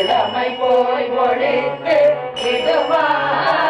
இளமை போய் ஒழித்து இதுமாறு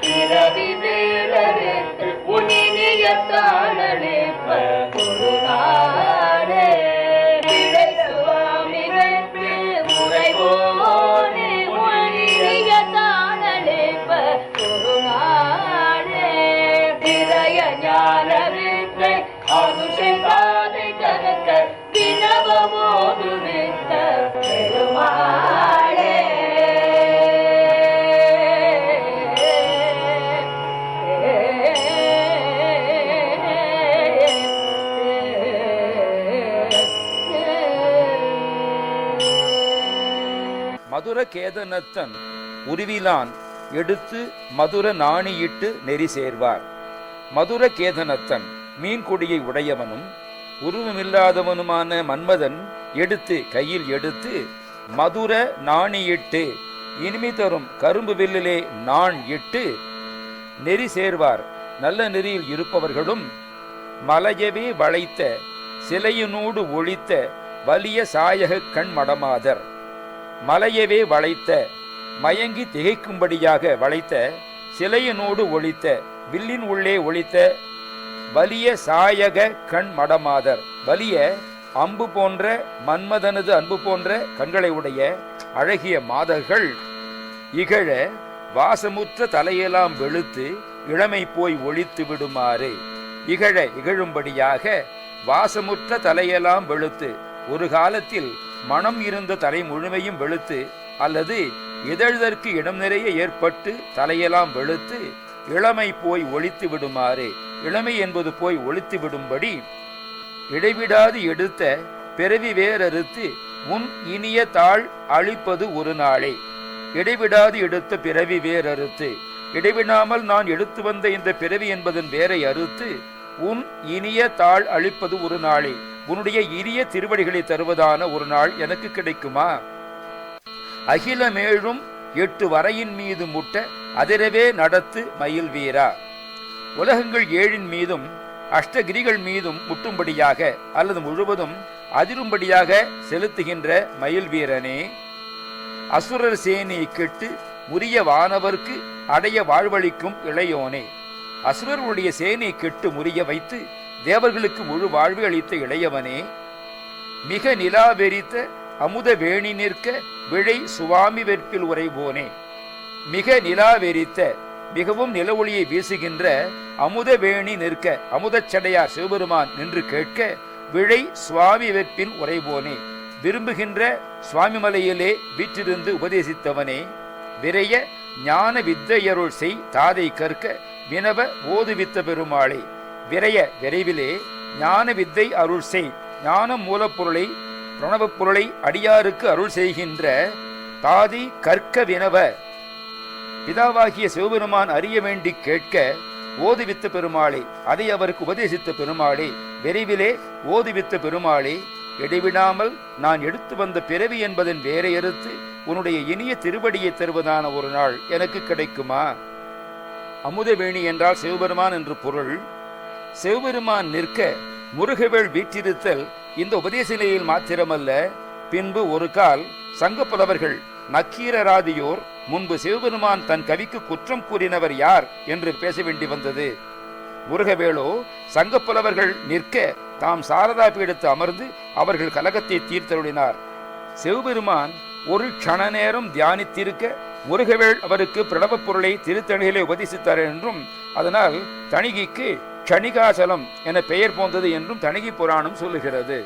பிறவி மதுர கேதனத்தன் உருவிலான் எடுத்து மதுர நாணியிட்டு நெறி சேர்வார். மதுர கேதனத்தன் மீன்கொடியை உடையவனும் உருவமில்லாதவனுமான மன்மதன் எடுத்து கையில் எடுத்து மதுர நாணியிட்டு இனிமை தரும் கரும்பு வில்லிலே நான் இட்டு நெறி சேர்வார். நல்ல நெறியில் இருப்பவர்களும் மலையவே வளைத்த சிலையினூடு ஒழித்த வலிய சாயக கண் மடமாதர் மலையவே வளைத்த மயங்கி திகைக்கும்படியாக வளைத்த சிலையினோடு ஒழித்த வில்லின் உள்ளே ஒழித்த வலிய சாயக கண் மடமாதர். வலிய அம்பு போன்ற மன்மதனது அன்பு போன்ற கண்களை உடைய அழகிய மாதர்கள். இகழ வாசமுற்ற தலையெல்லாம் வெளுத்து இளமை போய் ஒழித்து விடுமாறு. இகழ இகழும்படியாக வாசமுற்ற தலையெல்லாம் வெளுத்து ஒரு காலத்தில் மனம் இருந்த தலை முழுமையும் வெளுத்து அல்லது இதழ்தற்கு இடம் நிறைய ஏற்பட்டு தலையெல்லாம் வெளுத்து இளமை போய் ஒழித்து விடுமாறு. இளமை என்பது போய் ஒழித்து விடும்படி இடைவிடாது எடுத்த பிறவி வேறறுத்து உன் இனிய தாள் அழிப்பது ஒரு நாளே. இடைவிடாது எடுத்த பிறவி வேறறுத்து. இடைவிடாமல் நான் எடுத்து வந்த இந்த பிறவி என்பதன் வேரை அறுத்து உன் இனிய தாள் அழிப்பது ஒரு நாளே. உன்னுடைய இனிய திருவடிகளை தருவதான ஒரு நாள் எனக்கு கிடைக்குமா? அகில மேலும் எட்டு வரையின் மீது முட்ட அதிரவே நடத்து மயில் வீரா உலகங்கள் ஏழின் மீதும் அஷ்டகிரிகள் மீதும் முட்டும்படியாக அல்லது முழுவதும் அதிரும்படியாக செலுத்துகின்ற மயில் வீரனே அசுரர் சேனையை கெட்டு முறிய வானவர்க்கு அடைய வாழ்வளிக்கும் இளையோனே. அசுரர்களுடைய சேனை கெட்டு முறிய வைத்து தேவர்களுக்கு முழு வாழ்வு அளித்த இளையவனே மிக நிலாவெறித்த அமுத வேணி நிற்க விழை சுவாமி வெற்பில் உரைபோனே மிக நிலாவெறித்த மிகவும் நில ஒளியை வீசுகின்ற அமுத வேணி நிற்க அமுதச் சடையார் சிவபெருமான் நின்று கேட்க விழை சுவாமி வெற்பின் உரைபோனே விரும்புகின்ற சுவாமி மலையிலே வீற்றிருந்து உபதேசித்தவனே விரைய ஞான வித்தையருள் செய் தாதை கற்க வினவ ஓதுவித்த பெருமாளே. விரைய விரைவிலே ஞான வித்தை அருள் செய். ஞான மூலப்பொருளை பிரணவப் பொருளை அடியாருக்கு அருள் செய்கின்ற தாதி கற்க வினவ. பிதாவாகிய சிவபெருமான் அறிய வேண்டி கேட்க ஓதுவித்த பெருமாளே அதை அவருக்கு உபதேசித்த பெருமாளே விரைவிலே ஓதுவித்த பெருமாளே இடைவிடாமல் நான் எடுத்து வந்த பிறவி என்பதன் வேற எடுத்து உன்னுடைய இனிய திருவடியை தருவதான ஒரு நாள் எனக்கு கிடைக்குமா? அமுதவேணி என்றால் சிவபெருமான் என்று பொருள். சிவபெருமான் நிற்க முருகவேள் வீற்றிருத்தல் இந்த உபதேச நிலையில் மாத்திரமல்ல. பின்பு ஒரு கால் சங்கப்புலவர்கள் நக்கீரராதியோர் முன்பு சிவபெருமான் தன் கவிக்கு குற்றம் கூறினவர் யார் என்று பேச வேண்டி வந்தது. முருகவேளோ சங்கப்புலவர்கள் நிற்க தாம் சாரதா பீடத்து அமர்ந்து அவர்கள் கலகத்தை தீர்த்தருளினார். சிவபெருமான் ஒரு க்ஷண நேரம் தியானித்திருக்க முருகவேள் அவருக்கு பிரணவப் பொருளை திருத்தணிகளை உபதேசித்தார் என்றும் அதனால் தணிகைக்கு கணிகாசலம் என பெயர் போந்தது என்றும் தணிகை புராணம் சொல்லுகிறது.